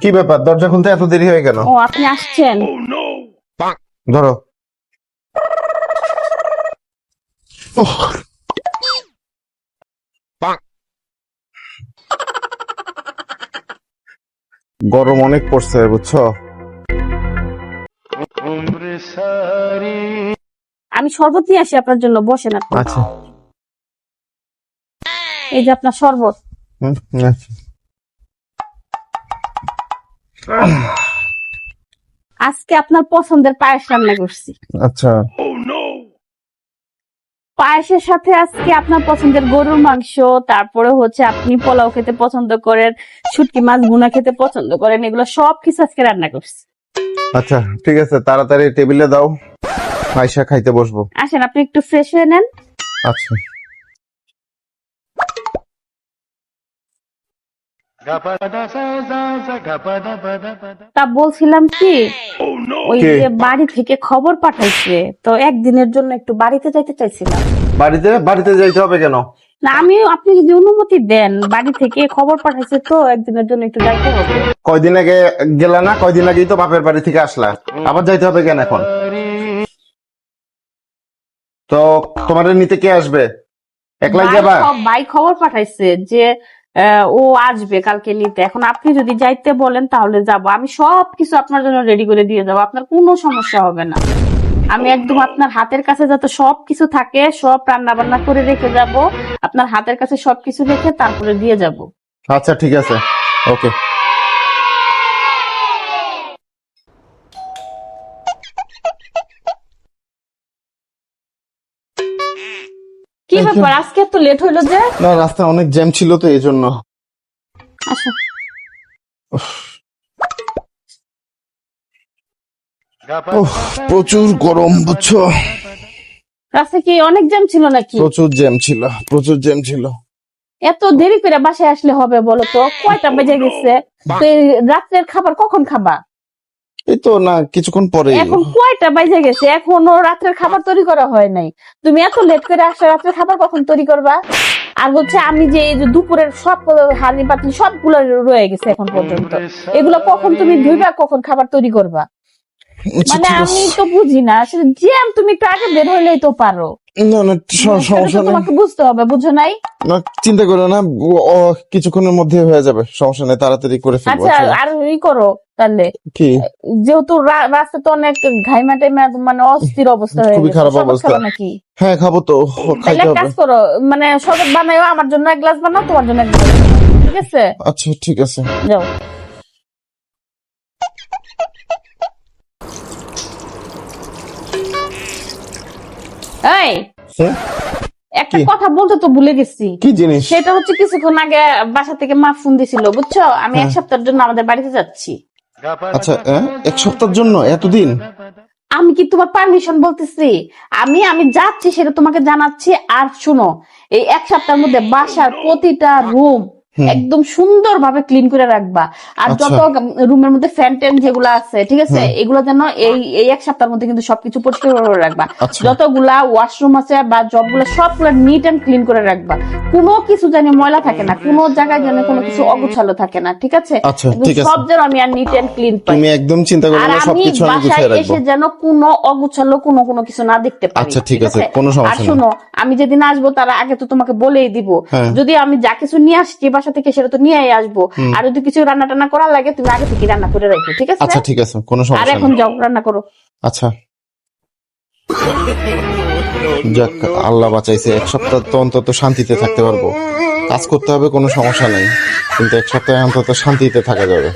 কি ব্যাপার? দরজা খুলতে এত দেরি হয়ে গেল ও আপনি আসছেন। ধরো। ওহ। গরম অনেক পড়ছে বুঝছ? আমি শরবত নিয়ে আসি আপনার জন্য বসেন আপনি। আচ্ছা। এই যে আপনার শরবত। আচ্ছা। আজকে আপনার পছন্দের পায়েস রান্না করছি। আচ্ছা। পায়েসের সাথে আজকে আপনার পছন্দের গরুর মাংস তারপরে হচ্ছে আপনি পোলাও খেতে পছন্দ করেন শুটকি মাছ গুনা খেতে পছন্দ করেন এগুলো সব কিছু আজকে রান্না করছি। আচ্ছা ঠিক আছে তাড়াতাড়ি টেবিলে দাও আয়সা খাইতে বসবো। আসেন আপনি একটু ফ্রেশ হয়ে নেন। আচ্ছা। তা বলছিলাম কি ওই যে বাড়ি থেকে খবর পাঠাইছে তো একদিনের জন্য একটু বাড়িতে যাইতে চাইছিলাম বাড়িতে বাড়িতে যাইতে হবে কেন না আমি আপনি যদি অনুমতি দেন বাড়ি থেকে খবর পাঠাইছে তো একদিনের জন্য একটু যাইতে হবে কয়দিন আগে গেলা না কয়দিন আগেই তো বাপের বাড়ি থেকে আসলা আবার যাইতে হবে কেন এখন তো তোমার নিতে কে আসবে একলাই যাবা ভাই খবর পাঠাইছে যে ও আসবে কালকে নিতে। এখন আপনি যদি যাইতে বলেন তাহলে যাব। আমি সব কিছু আপনার জন্য রেডি করে দিয়ে যাব। আপনার কোনো সমস্যা হবে না। আমি একদম আপনার হাতের কাছে যাতে সব কিছু থাকে, সব রান্না বান্না করে রেখে যাব। আপনার হাতের কাছে সবকিছু রেখে তারপরে দিয়ে যাব। আচ্ছা ঠিক আছে। ওকে। কি ব্যাপার? আজকে এত লেট হইল যে? না রাস্তায় অনেক জ্যাম ছিল তো এই জন্য আচ্ছা প্রচুর গরম বুঝছ? রাস্তায় কি অনেক জ্যাম ছিল নাকি? প্রচুর জ্যাম ছিল প্রচুর জ্যাম ছিল। এত দেরি করে বাসায় আসলে হবে বলো তো? কয়টা বেজে গেছে? তো রাত্রের খাবার কখন খাবা? এই তো না কিছুক্ষণ পরে এখন কয়টা বাজে গেছে? এখনও রাতের খাবার তৈরি করা হয় নাই। তুমি এত লেট করে আসলে রাতের খাবার কখন তৈরি করবা? আর হচ্ছে আমি যে এই যে দুপুরের সব হাড়ি পাতি সবগুলো রয়ে গেছে এখন পর্যন্ত। এগুলো কখন তুমি ধুইবা কখন খাবার তৈরি করবা? আচ্ছা, মানে আমি তো বুঝি না আসলে জ্যাম তুমি একটু আগে বের হইলেই তো পারো। না না সমস্যা নেই। তোমাকে বুঝতে হবে বুঝো নাই? না চিন্তা করো না কিছুক্ষণের মধ্যে হয়ে যাবে সমস্যা নেই তাড়াতাড়ি করে ফেলব আচ্ছা আসলে। আর ই করো তাহলে। যেহেতু রাস্তা তো অনেক ঘাইমা টাইমা মানে অস্থির অবস্থা হয়ে খুবই খারাপ অবস্থা। নাকি? হ্যাঁ খাব তো। খাইতে হবে। কাজ করো মানে শরবত বানাও আমার জন্য এক গ্লাস বানাও তোমার জন্য এক গ্লাস ঠিক আছে? আচ্ছা ঠিক আছে। যাও। এই? একটা কথা বলতে তো ভুলে গেছি। কি জিনিস? সেটা হচ্ছে কিছুক্ষণ আগে বাসা থেকে মা ফোন দিছিল বুঝছ? আমি এক হ্যাঁ। সপ্তাহের জন্য আমাদের বাড়িতে যাচ্ছি। আচ্ছা? এক সপ্তাহের জন্য এতদিন আমি কি তোমার পারমিশন বলতেছি আমি আমি যাচ্ছি, সেটা তোমাকে জানাচ্ছি আর শুনো, এই এক সপ্তাহের মধ্যে বাসার প্রতিটা রুম। একদম সুন্দর ভাবে ক্লিন করে রাখবা। আর আচ্ছা। যত রুমের মধ্যে ফ্যান ট্যান যেগুলো আছে ঠিক আছে? এগুলো যেন এই এই এক সপ্তাহের মধ্যে কিন্তু সবকিছু পরিষ্কার করে রাখবা। আচ্ছা। যতগুলা ওয়াশরুম আছে বা জবগুলো সবগুলো নিট এন্ড ক্লিন করে রাখবা। কোনো কিছু যেন ময়লা থাকে না কোনো জায়গায় যেন কোনো কিছু অগোছালো থাকে না ঠিক আছে? আচ্ছা। সব যেন আমি আর নিট এন্ড ক্লিন পাই। তুমি একদম চিন্তা করো না সবকিছু আমি গুছিয়ে রাখব। এসে যেন কোনো অগুছালো কোনো কোনো কিছু না দেখতে পারি আচ্ছা, ঠিক আছে, কোনো সমস্যা আর নেই। শোনো আমি যেদিন আসব তার আগে তো তোমাকে বলেই দিব। হ্যাঁ। যদি আমি যা কিছু নিয়ে আসছি বাসা থেকে সেটা তো নিয়ে আসব। আর যদি কিছু রান্না টান্না করার লাগে তুমি আগে থেকে রান্না করে রাখো ঠিক আছে? আচ্ছা ঠিক আছে কোনো আর এখন যাও রান্না করো। আচ্ছা। যাক আল্লাহ বাঁচাইছে এক সপ্তাহ তো অন্তত শান্তিতে থাকতে পারব। কাজ করতে হবে কোনো সমস্যা নেই। কিন্তু এক সপ্তাহে অন্তত শান্তিতে থাকা যাবে।